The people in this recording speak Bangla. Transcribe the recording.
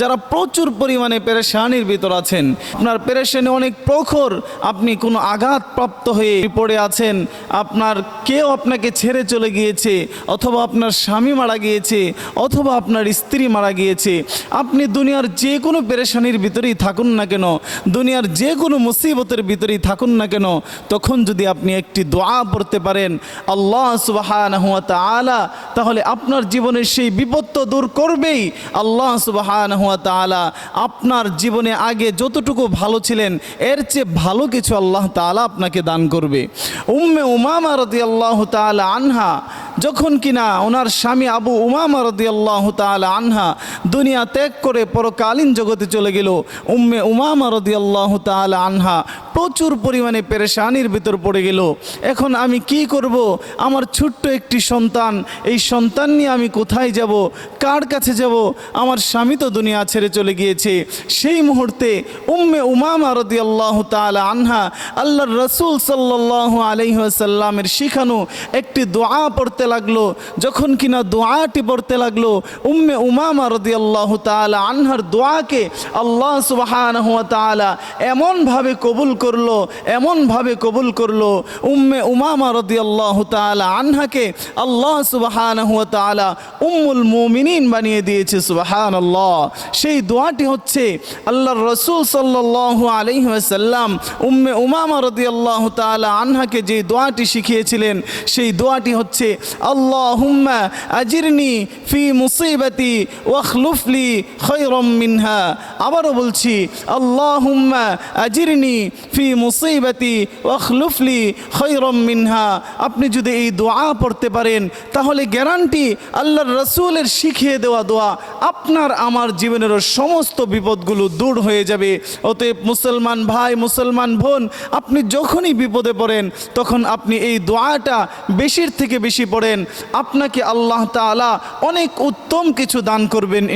যারা প্রচুর পরিমাণে পেরেশানির ভিতর আছেন, আপনার পেরেশানি অনেক প্রখর, আপনি কোনো আঘাতপ্রাপ্ত হয়ে পড়ে আছেন, আপনার কেউ আপনাকে ছেড়ে চলে গিয়েছে, অথবা আপনার স্বামী মারা গিয়েছে, অথবা আপনার স্ত্রী মারা গিয়েছে, আপনি দুনিয়ার যে কোনো পেরেশানির ভিতরেই থাকুন না কেন, দুনিয়ার যে কোনো মুসিবতের ভিতরেই থাকুন না কেন, তখন যদি আপনি একটি দোয়া পড়তে পারেন, আল্লাহ তালা তাহলে আপনার জীবনের সেই বিপদ তো দূর করবেই, আল্লাহ সুবাহান হুয়া তালা আপনার জীবনে আগে যতটুকু ভালো ছিলেন, এর চেয়ে ভালো কিছু আল্লাহ তালা আপনাকে দান করবে। উম্মে উমামা রদি আল্লাহ তালা আনহা, যখন কিনা ওনার স্বামী আবু উমামা রদি আল্লাহ তালা আনহা দুনিয়া ত্যাগ করে পরকালীন জগতে চলে গেল, উম্মে উমামা রদি আল্লাহ তালা আনহা প্রচুর পরিমাণে পেরেশানির ভিতর পড়ে গেল। এখন আমি কি করব? আমার ছোট্ট একটি সন্তান, এই সন্তান নিয়ে আমি কোথায় যাব? কার কাছে যাব? আমার স্বামী তো দুনিয়া ছেড়ে চলে গিয়েছে। সেই মুহূর্তে উম্মে উমামা রদি আল্লাহ তালা আনহা আল্লাহর রসুল সাল্লাহ আলহিহাসাল্লামের শিখানো একটি দোয়া পড়তে লাগল। যখন কিনা দোয়াটি পড়তে লাগল, উম্মে উমামা রদি আল্লাহ তালা আনহার দোয়াকে আল্লাহ তালা এমনভাবে কবুল করল, এমনভাবে কবুল করল, উম্মে উমামা রদি আল্লাহ তালা আনহাকে আল্লাহ সুবাহান তালা উম্মুল মুমিনিন বানিয়ে দিয়েছে সুবাহান আল্লাহ সেই দোয়াটি হচ্ছে আল্লাহর রসুল সাল্লাহ আলহিহাসাল্লাম উম্মে উমামা রদি আল্লাহ তালা আনহাকে যে দোয়াটি শিখিয়েছিলেন, সেই দোয়াটি হচ্ছে আল্লাহ হুম্মা আজিরনি ফি মুসিবতি ওয়াখলুফলি খৈরম মিনহা। আবারও বলছি ফি ওয়াখলুফলি মিনহা। আপনি যদি এই দোয়া পড়তে পারেন, তাহলে গ্যারান্টি আল্লাহর রসুলের শিখিয়ে দেওয়া দোয়া। আপনার আমার জীবনেরও সমস্ত বিপদগুলো দূর হয়ে যাবে। অতএব মুসলমান ভাই, মুসলমান বোন, আপনি যখনই বিপদে পড়েন, তখন আপনি এই দোয়াটা বেশির থেকে বেশি পড়েন। আপনাকে আল্লাহ তাআলা অনেক উত্তম কিছু দান করবেন।